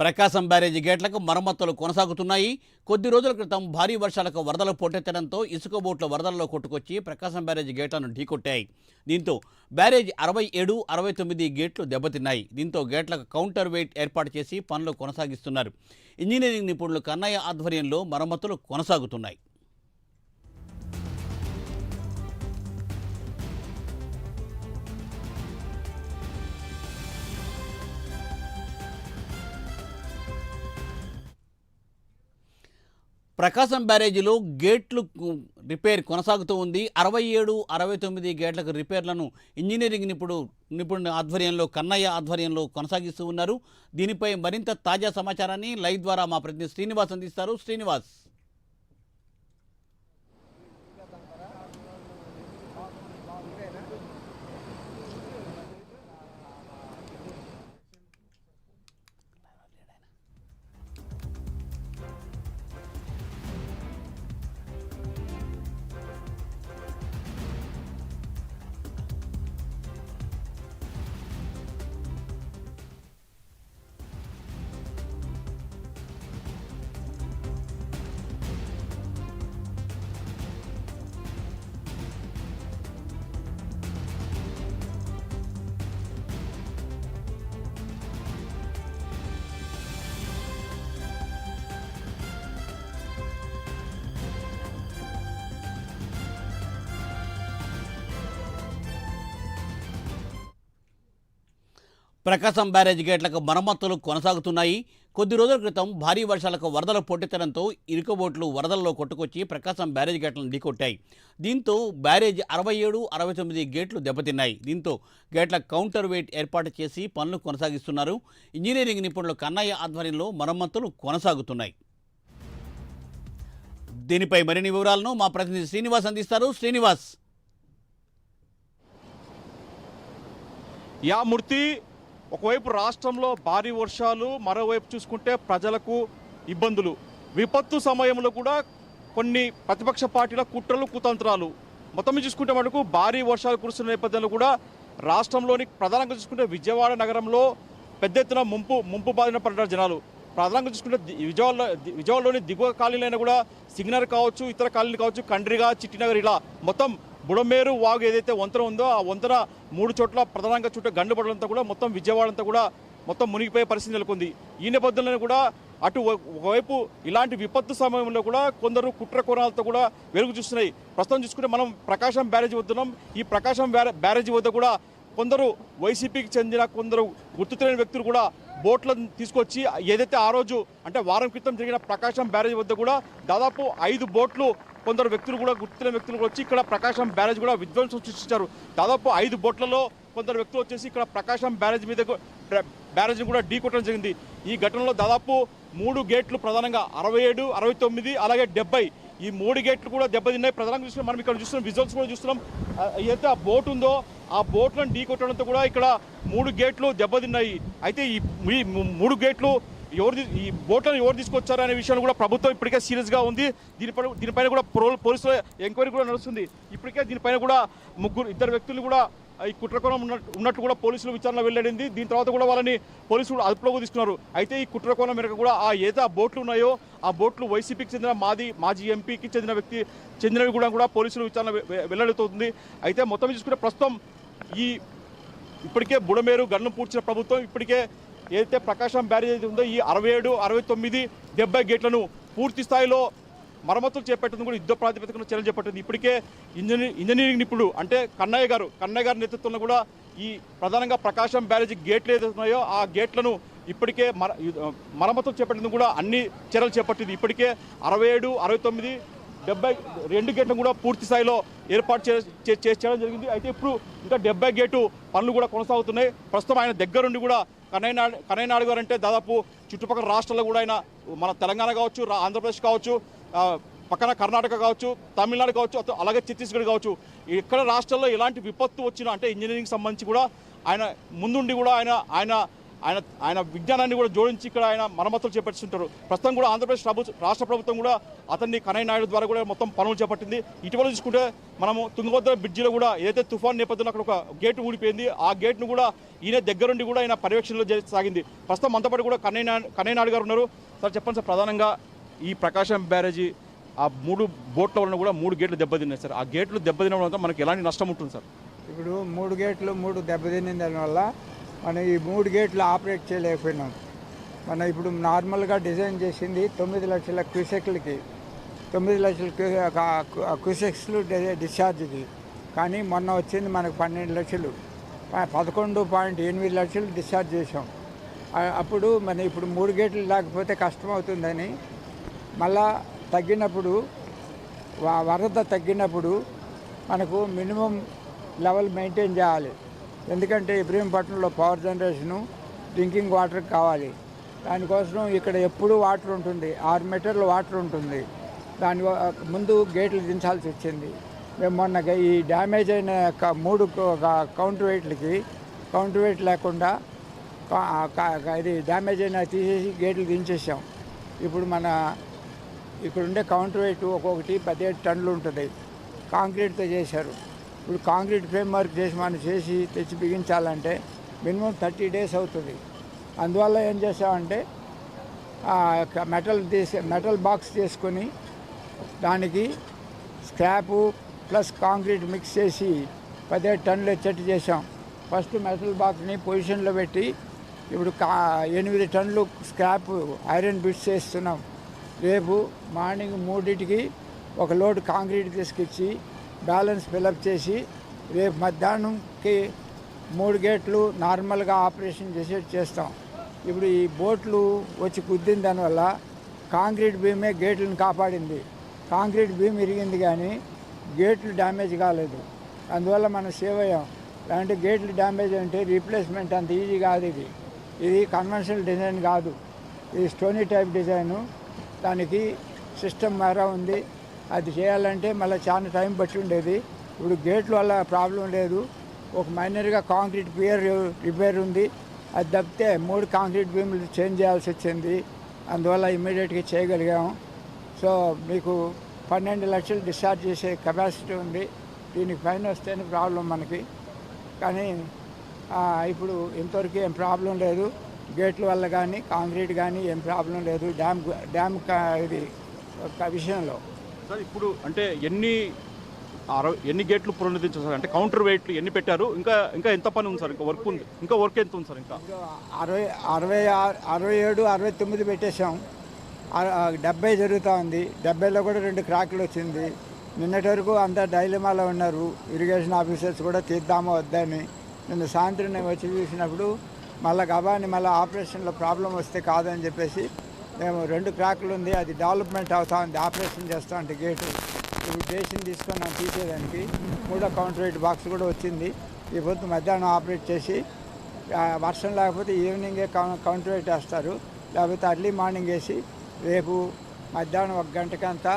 ప్రకాశం బ్యారేజీ గేట్లకు మరమ్మతులు కొనసాగుతున్నాయి. కొద్ది రోజుల క్రితం భారీ వర్షాలకు వరదలు పోటెత్తడంతో ఇసుక బోట్లు వరదల్లో కొట్టుకొచ్చి ప్రకాశం బ్యారేజీ గేట్లను ఢీకొట్టాయి. దీంతో బ్యారేజీ అరవై ఏడు అరవై తొమ్మిది గేట్లు దెబ్బతిన్నాయి. దీంతో గేట్లకు కౌంటర్ వెయిట్ ఏర్పాటు చేసి పనులు కొనసాగిస్తున్నారు. ఇంజనీరింగ్ నిపుణులు కన్నయ్య ఆధ్వర్యంలో మరమ్మతులు కొనసాగుతున్నాయి. ప్రకాశం బ్యారేజీలో గేట్లు రిపేర్ కొనసాగుతూ ఉంది. అరవై ఏడు అరవై తొమ్మిది గేట్లకు రిపేర్లను ఇంజనీరింగ్ నిపుణుడు నిపుణుని ఆధ్వర్యంలో కన్నయ్య ఆధ్వర్యంలో కొనసాగిస్తూ ఉన్నారు. దీనిపై మరింత తాజా సమాచారాన్ని లైవ్ ద్వారా మా ప్రతినిధి శ్రీనివాస్ అందిస్తారు. శ్రీనివాస్. ప్రకాశం బ్యారేజ్ గేట్లకు మరమ్మతులు కొనసాగుతున్నాయి. కొద్ది రోజుల క్రితం భారీ వర్షాలకు వరదలు పొట్టెత్తడంతో ఇరుకబోట్లు వరదల్లో కొట్టుకొచ్చి ప్రకాశం బ్యారేజ్ గేట్లను ఢీకొట్టాయి. దీంతో బ్యారేజ్ అరవై ఏడు అరవై తొమ్మిది గేట్లు దెబ్బతిన్నాయి. దీంతో గేట్ల కౌంటర్ వెయిట్ ఏర్పాటు చేసి పనులు కొనసాగిస్తున్నారు. ఇంజనీరింగ్ నిపుణులు కన్నయ్య ఆధ్వర్యంలో మరమ్మతులు కొనసాగుతున్నాయి. దీనిపై మరిన్ని వివరాలను మా ప్రతినిధి శ్రీనివాస్ అందిస్తారు. శ్రీనివాస్. యా మూర్తి ఒకవైపు రాష్ట్రంలో భారీ వర్షాలు మరోవైపు చూసుకుంటే ప్రజలకు ఇబ్బందులు. విపత్తు సమయంలో కూడా కొన్ని ప్రతిపక్ష పార్టీల కుట్రలు కుతంత్రాలు. మొత్తం చూసుకుంటే మనకు భారీ వర్షాలు కురుస్తున్న నేపథ్యంలో కూడా రాష్ట్రంలోని ప్రధానంగా చూసుకుంటే విజయవాడ నగరంలో పెద్ద ఎత్తున ముంపు ముంపు బాధిన పడ్డారు జనాలు. ప్రధానంగా చూసుకుంటే ది- విజయవాడలో విజయవాడలోని దిగువ కాలనీలైన కూడా సిగ్నర్ కావచ్చు ఇతర కాలనీలు కావచ్చు కండ్రిగా చిట్టినగర్ ఇలా మొత్తం బుడమేరు వాగు ఏదైతే వంతెన ఉందో ఆ వంతెన మూడు చోట్ల ప్రధానంగా చుట్టూ గండు పడడంతో కూడా మొత్తం విజయవాడ అంతా కూడా మొత్తం మునిగిపోయే పరిస్థితి నెలకొంది. ఈ నేపథ్యంలో కూడా అటు ఒకవైపు ఇలాంటి విపత్తు సమయంలో కూడా కొందరు కుట్ర కోణాలతో కూడా వెలుగు చూస్తున్నాయి. ప్రస్తుతం చూసుకుంటే మనం ప్రకాశం బ్యారేజ్ వద్దున్నాం. ఈ ప్రకాశం బ్యారేజీ వద్ద కూడా కొందరు వైసీపీకి చెందిన కొందరు గుర్తు తెలియని వ్యక్తులు కూడా బోట్లను తీసుకొచ్చి ఏదైతే ఆ రోజు అంటే వారం క్రితం జరిగిన ప్రకాశం బ్యారేజ్ వద్ద కూడా దాదాపు ఐదు బోట్లు కొందరు వ్యక్తులు కూడా గుర్తున్న వ్యక్తులు కూడా వచ్చి ఇక్కడ ప్రకాశం బ్యారేజ్ కూడా విధ్వంసం సృష్టించారు. దాదాపు ఐదు బోట్లలో కొందరు వ్యక్తులు వచ్చేసి ఇక్కడ ప్రకాశం బ్యారేజ్ మీద బ్యారేజ్ని కూడా ఢీ కొట్టడం జరిగింది. ఈ ఘటనలో దాదాపు మూడు గేట్లు ప్రధానంగా అరవై ఏడు అరవై తొమ్మిది అలాగే డెబ్బై ఈ మూడు గేట్లు కూడా దెబ్బతిన్నాయి. ప్రధానంగా చూస్తున్నాం మనం ఇక్కడ చూస్తున్నాం విజువల్స్ కూడా చూస్తున్నాం. ఏదైతే ఆ బోట్ ఉందో ఆ బోట్లను ఢీ కొట్టడంతో కూడా ఇక్కడ మూడు గేట్లు దెబ్బతిన్నాయి. అయితే ఈ మూడు గేట్లు ఎవరు ఈ బోట్లను ఎవరు తీసుకొచ్చారు అనే విషయంలో కూడా ప్రభుత్వం ఇప్పటికే సీరియస్గా ఉంది. దీనిపై దీనిపైన కూడా పోలీసుల ఎంక్వైరీ కూడా నడుస్తుంది. ఇప్పటికే దీనిపైన కూడా ముగ్గురు ఇద్దరు వ్యక్తులు కూడా ఈ కుట్రకోణం ఉన్నట్టు ఉన్నట్టు కూడా పోలీసులు విచారణ వెల్లడింది. దీని తర్వాత కూడా వాళ్ళని పోలీసులు అదుపులోకి తీసుకున్నారు. అయితే ఈ కుట్రకోణం వెనుక కూడా ఆ ఏదో బోట్లు ఉన్నాయో ఆ బోట్లు వైసీపీకి చెందిన మాది మాజీ ఎంపీకి చెందిన వ్యక్తి చెందినవి కూడా కూడా పోలీసులు విచారణ వెల్లడుతుంది. అయితే మొత్తం చూసుకుంటే ప్రస్తుతం ఈ ఇప్పటికే బుడమేరు గన్ను పూడ్చిన ప్రభుత్వం ఇప్పటికే ఏదైతే ప్రకాశం బ్యారేజ్ అయితే ఉందో ఈ అరవై ఏడు అరవై తొమ్మిది డెబ్బై గేట్లను పూర్తి స్థాయిలో మరమ్మతులు చేపట్టింది కూడా యుద్ధ ప్రాతిపదికన చర్యలు చేపట్టింది. ఇప్పటికే ఇంజనీర్ ఇంజనీరింగ్ నిపుణుడు అంటే కన్నయ్య గారు కన్నయ్య గారి నేతృత్వంలో కూడా ఈ ప్రధానంగా ప్రకాశం బ్యారేజ్ గేట్లు ఏదైతే ఉన్నాయో ఆ గేట్లను ఇప్పటికే మర మరమ్మతులు చేపట్టింది కూడా అన్ని చర్యలు చేపట్టింది. ఇప్పటికే అరవై ఏడు అరవై తొమ్మిది డెబ్బై రెండు గేట్లను కూడా పూర్తి స్థాయిలో ఏర్పాటు చే చే- చేయడం జరిగింది. అయితే ఇప్పుడు ఇంకా డెబ్బై గేటు పనులు కూడా కొనసాగుతున్నాయి. ప్రస్తుతం ఆయన దగ్గరుండి కూడా కన్నయ్య నాయుడు గారు అంటే దాదాపు చుట్టుపక్కల రాష్ట్రాల్లో కూడా ఆయన మన తెలంగాణ కావచ్చు ఆంధ్రప్రదేశ్ కావచ్చు పక్కన కర్ణాటక కావచ్చు తమిళనాడు కావచ్చు అలాగే ఛత్తీస్గఢ్ కావచ్చు ఇక్కడ రాష్ట్రాల్లో ఎలాంటి విపత్తు వచ్చినా అంటే ఇంజనీరింగ్ సంబంధించి కూడా ఆయన ముందుండి కూడా ఆయన ఆయన ఆయన ఆయన విజ్ఞానాన్ని కూడా జోడించి ఇక్కడ ఆయన మరమ్మతులు చేపట్టిస్తుంటారు. ప్రస్తుతం కూడా ఆంధ్రప్రదేశ్ ప్రభుత్వం రాష్ట్ర ప్రభుత్వం కూడా అతన్ని కనయ్య నాయుడు ద్వారా కూడా మొత్తం పనులు చేపట్టింది. ఇటీవల చూసుకుంటే మనము తుంగభద్ర బ్రిడ్జిలో కూడా ఏదైతే తుఫాన్ నేపథ్యంలో అక్కడ ఒక గేట్ ఊడిపోయింది ఆ గేట్ను కూడా ఈయన దగ్గరుండి కూడా ఆయన పర్యవేక్షణలో సాగింది. ప్రస్తుతం అంతపాటు కూడా కన్నయ్య కన్నయ్య నాయుడు గారు ఉన్నారు. సార్ చెప్పండి సార్ ప్రధానంగా ఈ ప్రకాశం బ్యారేజీ ఆ మూడు బోట్ల వలన కూడా మూడు గేట్లు దెబ్బతిన్నాయి సార్. ఆ గేట్లు దెబ్బతినడం వల్ల మనకి ఎలాంటి నష్టం ఉంటుంది సార్? ఇప్పుడు మూడు గేట్లు మూడు దెబ్బతిన్న దానివల్ల మనం ఈ మూడు గేట్లు ఆపరేట్ చేయలేకపోయినాం. మనం ఇప్పుడు నార్మల్గా డిజైన్ చేసింది తొమ్మిది లక్షల క్యూసెక్లకి తొమ్మిది లక్షల క్యూసెక్స్లు డిశ్చార్జ్కి కానీ మొన్న వచ్చింది మనకు పన్నెండు లక్షలు. పదకొండు పాయింట్ ఎనిమిది లక్షలు డిశ్చార్జ్ చేసాం అప్పుడు మన ఇప్పుడు మూడు గేట్లు లేకపోతే కష్టం అవుతుందని మళ్ళా తగ్గినప్పుడు వరద తగ్గినప్పుడు మనకు మినిమం లెవెల్ మెయింటైన్ చేయాలి. ఎందుకంటే ఇబ్రహీంపట్నంలో పవర్ జనరేషను డ్రింకింగ్ వాటర్ కావాలి. దానికోసం ఇక్కడ ఎప్పుడూ వాటర్ ఉంటుంది. ఆరు మీటర్లు వాటర్ ఉంటుంది. దాని ముందు గేట్లు దించాల్సి వచ్చింది. మేము మొన్న ఈ డ్యామేజ్ అయిన మూడు కౌంటర్ వెయిట్లకి కౌంటర్ వెయిట్ లేకుండా ఇది డ్యామేజ్ అయిన తీసేసి గేట్లు దించేసాం. ఇప్పుడు మన ఇక్కడుండే కౌంటర్ వెయిట్ ఒక్కొక్కటి పదిహేడు టన్నులు ఉంటుంది. కాంక్రీట్తో చేశారు. ఇప్పుడు కాంక్రీట్ ఫ్రేమ్ వర్క్ చేసి మనం చేసి తెచ్చి బిగించాలంటే మినిమం థర్టీ డేస్ అవుతుంది. అందువల్ల ఏం చేసామంటే మెటల్ తీసి మెటల్ బాక్స్ తీసుకొని దానికి స్క్రాపు ప్లస్ కాంక్రీట్ మిక్స్ చేసి పదిహేడు టన్నులు వచ్చేట్టు చేసాం ఫస్ట్ మెటల్ బాక్స్ని పొజిషన్లో పెట్టి ఇప్పుడు కా ఎనిమిది టన్నులు స్క్రాప్ ఐరన్ బిట్స్ చేస్తున్నాం. రేపు మార్నింగ్ మూడింటికి ఒక లోడ్ కాంక్రీట్ తీసుకొచ్చి బ్యాలెన్స్ ఫిలప్ చేసి రేపు మధ్యాహ్నంకి మూడు గేట్లు నార్మల్గా ఆపరేషన్ చేసేట్టు చేస్తాం. ఇప్పుడు ఈ బోట్లు వచ్చి కుద్దిన దానివల్ల కాంక్రీట్ బీమే గేట్లను కాపాడింది. కాంక్రీట్ బీమ్ ఇరిగింది కానీ గేట్లు డ్యామేజ్ కాలేదు. అందువల్ల మనం సేవ్ అయ్యాం. లేదంటే గేట్లు డ్యామేజ్ అంటే రీప్లేస్మెంట్ అంత ఈజీ కాదు ఇది. ఇది కన్వెన్షనల్ డిజైన్ కాదు. ఇది స్టోనీ టైప్ డిజైను. దానికి సిస్టమ్ మేర ఉంది. అది చేయాలంటే మళ్ళీ చాలా టైం పట్టి ఉండేది. ఇప్పుడు గేట్ల వల్ల ప్రాబ్లం లేదు. ఒక మైనర్గా కాంక్రీట్ పియర్ రిపేర్ ఉంది. అది తప్పితే మూడు కాంక్రీట్ బీమ్లు చేంజ్ చేయాల్సి వచ్చింది. అందువల్ల ఇమీడియట్గా చేయగలిగాము. సో మీకు పన్నెండు లక్షలు డిశ్చార్జ్ చేసే కెపాసిటీ ఉంది. దీనికి పైన వస్తేనే ప్రాబ్లం మనకి. కానీ ఇప్పుడు ఇంతవరకు ఏం ప్రాబ్లం లేదు. గేట్ల వల్ల కానీ కాంక్రీట్ కానీ ఏం ప్రాబ్లం లేదు. డ్యామ్ డ్యామ్ ఇది ఒక విషయంలో. సార్ ఇప్పుడు అంటే ఎన్ని అరవై ఎన్ని గేట్లు పునరుద్ధరించారు సార్? అంటే కౌంటర్ వెయిట్లు ఎన్ని పెట్టారు? ఇంకా ఇంకా ఎంత పని ఉంది సార్? ఇంకా వర్క్ ఉంది. ఇంకా వర్క్ ఎంత ఉంది సార్ ఇంకా? అరవై అరవై ఆరు అరవై ఏడు అరవై తొమ్మిది పెట్టేశాం. డెబ్బై జరుగుతూ ఉంది. డెబ్బైలో కూడా రెండు క్రాకులు వచ్చింది. నిన్నటి వరకు అంతా డైలమాలో ఉన్నారు. ఇరిగేషన్ ఆఫీసర్స్ కూడా తీద్దామా వద్దని నిన్న సాయంత్రం నేను వచ్చి చూసినప్పుడు మళ్ళీ గబాని మళ్ళీ ఆపరేషన్లో ప్రాబ్లం వస్తే కాదని చెప్పేసి మేము రెండు క్రాకులు ఉంది అది డెవలప్మెంట్ అవుతా ఉంది ఆపరేషన్ చేస్తా ఉంటే గేటు. ఇప్పుడు డేషన్ తీసుకున్నాం తీసేదానికి మూడో కౌంటర్ బాక్స్ కూడా వచ్చింది. ఈ పొద్దు మధ్యాహ్నం ఆపరేట్ చేసి వర్షం లేకపోతే ఈవినింగే కౌంటర్ వెయిట్ వేస్తారు. లేకపోతే అర్లీ మార్నింగ్ వేసి రేపు మధ్యాహ్నం ఒక గంటకంతా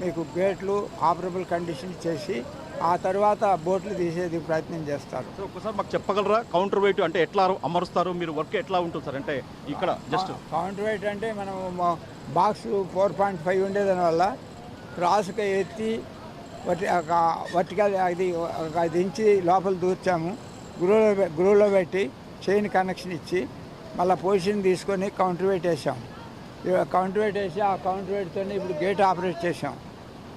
మీకు గేట్లు ఆపరబుల్ కండిషన్ చేసి ఆ తర్వాత బోట్లు తీసేది ప్రయత్నం చేస్తారు. సార్ ఒకసారి మాకు చెప్పగలరా? కౌంటర్ వెయిట్ అంటే ఎట్లా అమరుస్తారు? మీరు వర్క్ ఎట్లా ఉంటుంది సార్? అంటే ఇక్కడ జస్ట్ కౌంటర్ వెయిట్ అంటే మనం బాక్స్ ఫోర్ పాయింట్ ఫైవ్ ఉండేదాని వల్ల క్రాస్గా ఎత్తి వర్టి వర్టికల్ అది ఇంచి లోపల దూర్చాము. గురువులో గురువులో పెట్టి చైన్ కనెక్షన్ ఇచ్చి మళ్ళీ పొజిషన్ తీసుకొని కౌంటర్ వెయిట్ వేసాం. కౌంటర్ వెయిట్ వేసి ఆ కౌంటర్ వెయిట్తో ఇప్పుడు గేట్ ఆపరేట్ చేసాం.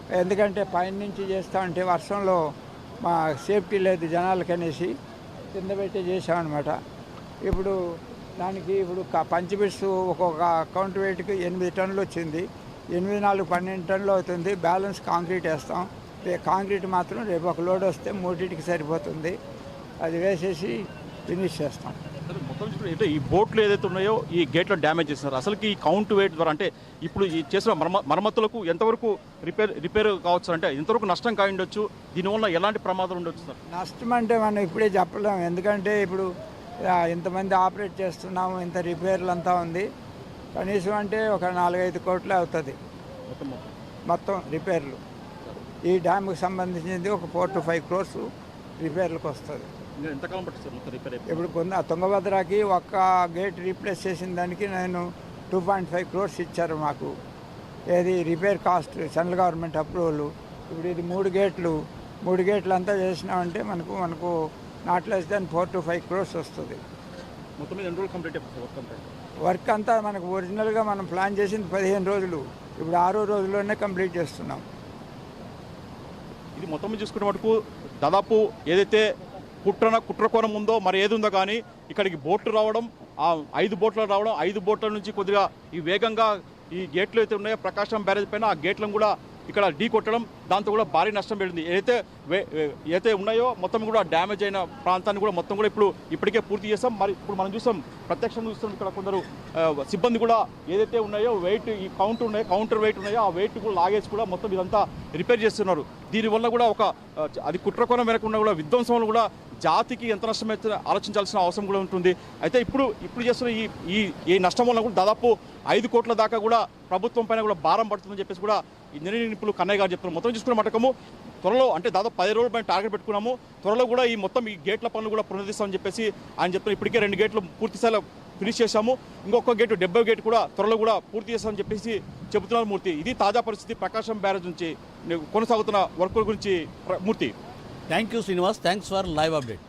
ఎందుకంటే పైన నుంచి చేస్తా ఉంటే వర్షంలో మా సేఫ్టీ లేదు జనాలకి అనేసి కింద పెట్టి చేసామన్నమాట ఇప్పుడు దానికి ఇప్పుడు క- ఒక్కొక్క అకౌంట్ వెయిట్కి ఎనిమిది టన్నులు వచ్చింది. ఎనిమిది నాలుగు పన్నెండు టన్నులు అవుతుంది. బ్యాలెన్స్ కాంక్రీట్ వేస్తాం. కాంక్రీట్ మాత్రం రేపు ఒక లోడ్ వస్తే మూడింటికి సరిపోతుంది. అది వేసేసి ఫినిష్ చేస్తాం. మొత్తం అంటే ఈ బోట్లు ఏదైతే ఉన్నాయో ఈ గేట్లో డ్యామేజ్ చేస్తున్నారు. అసలుకి ఈ కౌంట్ వెయిట్ ద్వారా అంటే ఇప్పుడు ఈ చేసిన మరమ మరమ్మతులకు ఎంతవరకు రిపేర్ రిపేర్ కావచ్చు? అంటే ఎంతవరకు నష్టం కాయి ఉండొచ్చు. దీనివల్ల ఎలాంటి ప్రమాదాలు ఉండొచ్చు సార్? నష్టం అంటే మనం ఇప్పుడే చెప్పలేము ఎందుకంటే ఇప్పుడు ఇంతమంది ఆపరేట్ చేస్తున్నాము ఇంత రిపేర్లు అంతా ఉంది. కనీసం అంటే ఒక నాలుగైదు కోట్లే అవుతుంది. మొత్తం రిపేర్లు. ఈ డ్యామ్కి సంబంధించింది ఒక ఫోర్ టు ఫైవ్ క్రోర్స్ రిపేర్లకు వస్తుంది. ఎంతకాలం పట్టింది సార్ మొత్తం రిపేర్ అయిపోయి ఇప్పుడు కొంత తుంగభద్రకి ఒక్క గేట్ రీప్లేస్ చేసిన దానికి నేను టూ పాయింట్ ఫైవ్ క్రోర్స్ ఇచ్చారు మాకు. ఏది repair cost central government approval. ఇప్పుడు ఇది మూడు గేట్లు. మూడు గేట్లు అంతా చేసినామంటే మనకు మనకు not less than four to five crores వస్తుంది. మొత్తం మీద ఎన్ని రోజులు కంప్లీట్ వర్క్ అంతా? వర్క్ అంతా మనకు ఒరిజినల్గా మనం ప్లాన్ చేసింది పదిహేను రోజులు. ఇప్పుడు ఆరో రోజుల్లోనే కంప్లీట్ చేస్తున్నాం. ఇది మొత్తం చూసుకునే మటుకు దాదాపు ఏదైతే కుట్రన కుట్రకోణం ఉందో మరి ఏది ఉందో కానీ ఇక్కడికి బోట్లు రావడం ఆ ఐదు బోట్లు రావడం ఐదు బోట్ల నుంచి కొద్దిగా ఈ వేగంగా ఈ గేట్లు అయితే ఉన్నాయో ప్రకాశం బ్యారేజ్ పైన ఆ గేట్లను కూడా ఇక్కడ ఢీ కొట్టడం దాంతో కూడా భారీ నష్టం పెరిగింది. ఏదైతే వే- ఏదైతే ఉన్నాయో మొత్తం కూడా డ్యామేజ్ అయిన ప్రాంతాన్ని కూడా మొత్తం కూడా ఇప్పుడు ఇప్పటికే పూర్తి చేస్తాం మరి ఇప్పుడు మనం చూస్తాం ప్రత్యక్షంగా చూస్తాం ఇక్కడ కొందరు సిబ్బంది కూడా ఏదైతే ఉన్నాయో వెయిట్ ఈ కౌంటర్ ఉన్నాయో కౌంటర్ వెయిట్ ఉన్నాయో ఆ వెయిట్ కూడా లాగేసి కూడా మొత్తం ఇదంతా రిపేర్ చేస్తున్నారు. దీనివల్ల కూడా ఒక అది కుట్రకోణం వెనకుండా కూడా విధ్వంసంలో కూడా జాతికి ఎంత నష్టం అయితే ఆలోచించాల్సిన అవసరం కూడా ఉంటుంది. అయితే ఇప్పుడు ఇప్పుడు చేస్తున్న ఈ ఈ ఈ నష్టం వల్ల కూడా దాదాపు ఐదు కోట్ల దాకా కూడా ప్రభుత్వం పైన కూడా భారం పడుతుందని చెప్పేసి కూడా ఇంజనీరింగ్ నిపుణులు కన్నయ్య గారు చెప్తున్నారు. మొత్తం చూసుకున్న మటకము త్వరలో అంటే దాదాపు పది రోజుల పైన టార్గెట్ పెట్టుకున్నాము. త్వరలో కూడా ఈ మొత్తం ఈ గేట్ల పనులు కూడా పునరుద్ధరిస్తామని చెప్పేసి ఆయన చెప్తున్నారు. ఇప్పటికే రెండు గేట్లు పూర్తి స్థాయిలో ఫినిష్ చేశాము. ఇంకొక గేటు డెబ్బై గేట్ కూడా త్వరలో కూడా పూర్తి చేస్తామని చెప్పేసి చెబుతున్నారు మూర్తి. ఇది తాజా పరిస్థితి ప్రకాశం బ్యారేజ్ నుంచి కొనసాగుతున్న వర్కుల గురించి ప్ర- Murthy. Thank you Srinivas thanks for live update